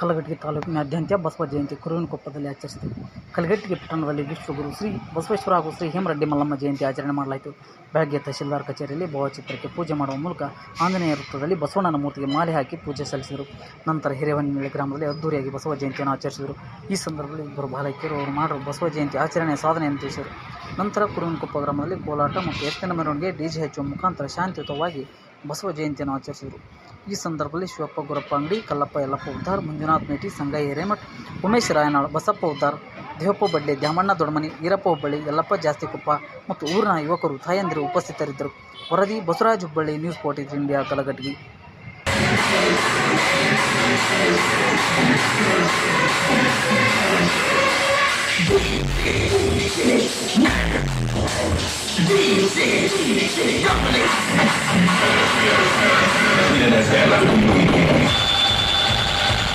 ಕಲಘಟಗಿ ತಾಲೂಕಿನಾದ್ಯಂತ ಬಸವ ಜಯಂತಿ ಕುರುವಿನಕೊಪ್ಪದಲ್ಲಿ ಆಚರಿಸಿತು ಕಲಘಟಗಿ ಪಟ್ಟಣದಲ್ಲಿ ವಿಶ್ವಗುರು ಶ್ರೀ ಬಸವೇಶ್ವರ ಹಾಗೂ ಶ್ರೀ ಹೇಮರೆಡ್ಡಿ ಮಲ್ಲಮ್ಮ ಜಯಂತಿ ಆಚರಣೆ ಮಾಡಲಾಯಿತು. ಬೆಳಗ್ಗೆ ತಹಶೀಲ್ದಾರ್ ಕಚೇರಿಯಲ್ಲಿ ಭಾವಚಿತ್ರಕ್ಕೆ ಪೂಜೆ ಮಾಡುವ ಮೂಲಕ ಆಂಜನೇಯ ವೃತ್ತದಲ್ಲಿ ಬಸವಣ್ಣನ ಮೂರ್ತಿಗೆ ಮಾಲೆ ಹಾಕಿ ಪೂಜೆ ಸಲ್ಲಿಸಿದರು. ನಂತರ ಹಿರೇವನ್ನಿಳಿ ಗ್ರಾಮದಲ್ಲಿ ಅದ್ದೂರಿಯಾಗಿ ಬಸವ ಜಯಂತಿಯನ್ನು ಆಚರಿಸಿದರು. ಈ ಸಂದರ್ಭದಲ್ಲಿ ಇಬ್ಬರು ಬಾಲಕಿಯರು, ಅವರು ಮಾಡಿರುವ ಬಸವ ಜಯಂತಿ ಆಚರಣೆಯ ಸಾಧನೆಯನ್ನು ತಿಳಿಸಿದರು. ನಂತರ ಕುರುವಿನಕೊಪ್ಪ ಗ್ರಾಮದಲ್ಲಿ ಕೋಲಾಟ ಮತ್ತು ಎತ್ತಿನ ಮೆರವಣಿಗೆ ಡಿಜೆ ಹಚ್ಚುವ ಮುಖಾಂತರ ಶಾಂತಿಯುತವಾಗಿ ಬಸವ ಜಯಂತಿಯನ್ನು ಆಚರಿಸಿದರು. ಈ ಸಂದರ್ಭದಲ್ಲಿ ಶಿವಪ್ಪ ಗುರಪ್ಪ ಅಂಗಡಿ ಕಲ್ಲಪ್ಪ ಯಲ್ಲಪ್ಪ ಉದ್ದಾರ್, ಮಂಜುನಾಥ್ ಮೇಟಿ, ಸಂಗಯ್ಯ ಹಿರೇಮಠ್, ಉಮೇಶ್ ರಾಯನಾಳ್ ಬಸಪ್ಪ ಉದ್ದಾರ್, ದೇವಪ್ಪ ಬಡ್ಲೆ ದ್ಯಾಮಣ್ಣ ದೊಡ್ಮನಿ, ಈರಪ್ಪ ಹುಬ್ಬಳ್ಳಿ, ಯಲ್ಲಪ್ಪ ಜಾಸ್ತಿಕೊಪ್ಪ ಮತ್ತು ಊರಿನ ಯುವಕರು ತಾಯಂದಿರು ಉಪಸ್ಥಿತರಿದ್ದರು. ವರದಿ Basavaraj Hubballi, news forty India, Kalaghatagi. DJ, DJ, DJ,